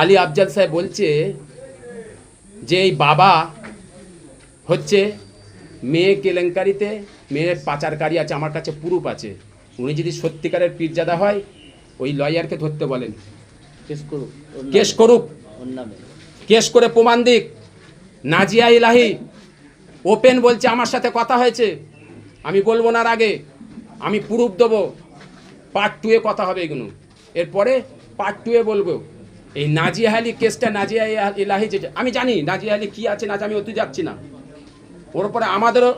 আলী আফজাল সাহেব বলছে যে এই বাবা হচ্ছে মেয়ে কেলেঙ্কারিতে মেয়ের পাচারকারী আছে আমার কাছে পুরুপ আছে। উনি যদি সত্যিকারের পীরজাদা হয় ওই লয়ারকে ধরতে বলেন। কেস করুক কেস করুক। কেস করে প্রমাণ দিক। নাজিয়া ইলাহি ওপেন বলছে আমার সাথে কথা হয়েছে। আমি বলব না আগে। আমি প্রুফ দেবো। পার্ট টুয়ে কথা হবে এগুলো। এরপরে পার্ট টুয়ে বলব। এই নাজিয়া আলী কেসটা নাজিয়া ইলাহি যেটা আমি জানি নাজিয়া আলী কী আছে না আমি অতি যাচ্ছি না। ওর পরে আমাদেরও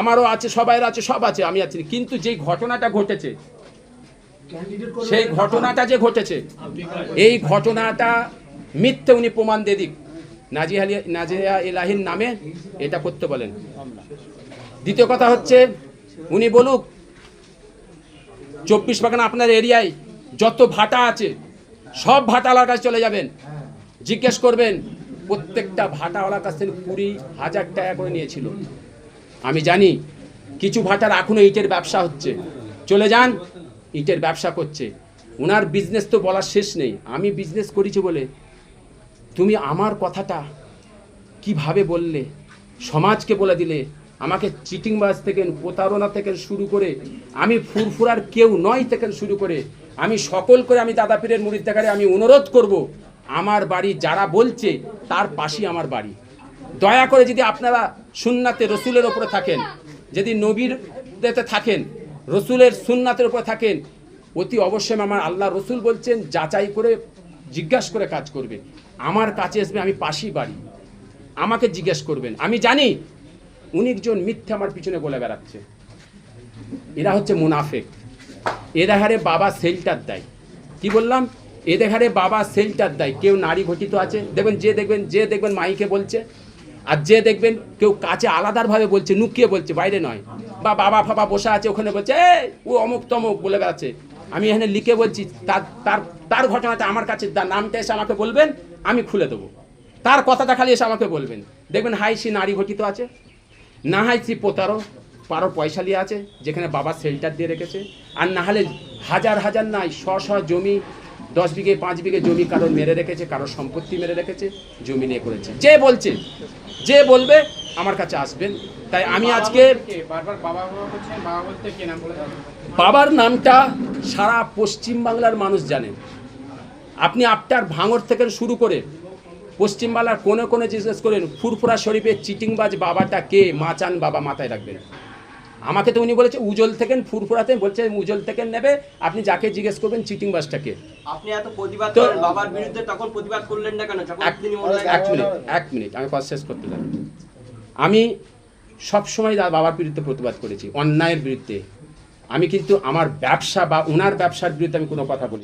আমারও আছে সবাইয়ের আছে, সব আছে, আমি আছি কিন্তু যেই ঘটনাটা ঘটেছে, সেই ঘটনাটা যে ঘটেছে, এই ঘটনাটা মিথ্যে উনি প্রমাণ দিয়ে দিক। নাজিয়া আলী নাজিয়া ইলাহির নামে এটা করতে বলেন। দ্বিতীয় কথা হচ্ছে, উনি বলুক, চব্বিশ পরগনা আপনার এরিয়ায় যত ভাটা আছে সব ভাটাওয়ালার কাছে চলে যাবেন। জিজ্ঞেস করবেন, প্রত্যেকটা ভাটাওয়ালার কাছ থেকে কুড়ি হাজার টাকা করে নিয়েছিল। আমি জানি, কিছু ভাটার এখনও ইটের ব্যবসা হচ্ছে। চলে যান, ইটের ব্যবসা করছে। ওনার বিজনেস তো বলার শেষ নেই। আমি বিজনেস করেছি বলে। তুমি আমার কথাটা কীভাবে বললে? সমাজকে বলে দিলে। আমাকে চিটিংবাজ থেকে, প্রতারণা থেকে শুরু করে, আমি ফুরফুরার কেউ নয় থেকে শুরু করে আমি সকল করে আমি দাদা পীরের মুড়ির দেখারে আমি অনুরোধ করব, আমার বাড়ি যারা বলছে, তার পাশেই আমার বাড়ি। দয়া করে যদি আপনারা সুন্নাতে রসুলের ওপরে থাকেন, যদি নবীর থাকেন, রসুলের সুন্নাতের ওপরে থাকেন, অতি অবশ্যই আমার আল্লাহ রসুল বলছেন, যাচাই করে জিজ্ঞাসা করে কাজ করবে। আমার কাছে আসবে, আমি পাশেই বাড়ি। আমাকে জিজ্ঞেস করবেন। আমি জানি উনিকজন মিথ্যে আমার পিছনে বলে বেড়াচ্ছে। এরা হচ্ছে মুনাফেক। এদের হারে বাবা সেল্টার দেয়। কি বললাম? এদের হারে বাবা সেল্টার দেয়। কেউ নারী ঘটিত আছে। দেখবেন, যে দেখবেন যে দেখবেন মাইকে বলছে। আর যে দেখবেন, কেউ কাছে আলাদাভাবে বলছে নুকিয়ে বলছে, বাইরে নয়। বা বাবা ফাবা বসে আছে, ওখানে বলছে এ ও অমুক তমুক, বলে বেড়াচ্ছে। আমি এখানে লিখে বলছি তার তার তার ঘটনাটা আমার কাছে, তার নামটা এসে আমাকে বলবেন, আমি খুলে দেবো। তার কথাটা খালি এসে আমাকে বলবেন। দেখবেন হাই সে নারী ঘটিত আছে। না হাই সে পোতারো পারো পয়সা নিয়ে আছে যেখানে বাবা শেল্টার দিয়ে রেখেছে। আর না হলে হাজার হাজার নাই শ শ জমি দশ বিঘে পাঁচ বিঘে জমি কারোর মেরে রেখেছে কারোর সম্পত্তি মেরে রেখেছে জমি নিয়ে করেছে। যে বলছে যে বলবে আমার কাছে আসবেন। তাই আমি আজকে? বাবার নামটা সারা পশ্চিম বাংলার মানুষ জানেন আপনি আপনার ভাঙর থেকে শুরু করে পশ্চিমবাংলার কোনে কোনে জিজ্ঞেস করেন ফুরফুরা শরীফের চিটিংবাজ বাবাটা কে? মাচান বাবা মাথায় রাখবেন। আমাকে তো উনি বলেছে উজ্জ্বল থেকে ফুরফুরাতে বলছে উজ্জ্বল থেকে নেবে আপনি যাকে জিজ্ঞেস করবেন চিটিং বাসটাকে। আপনি এত প্রতিবাদ করেন বাবার বিরুদ্ধে তখন প্রতিবাদ করলেন না কেন? এক মিনিট এক মিনিট এক মিনিট আমি কথা শেষ করতে দেন আমি সবসময় বাবার বিরুদ্ধে প্রতিবাদ করেছি অন্যায়ের বিরুদ্ধে। আমি কিন্তু আমার ব্যবসা বা ওনার ব্যবসার বিরুদ্ধে আমি কোনো কথা বলি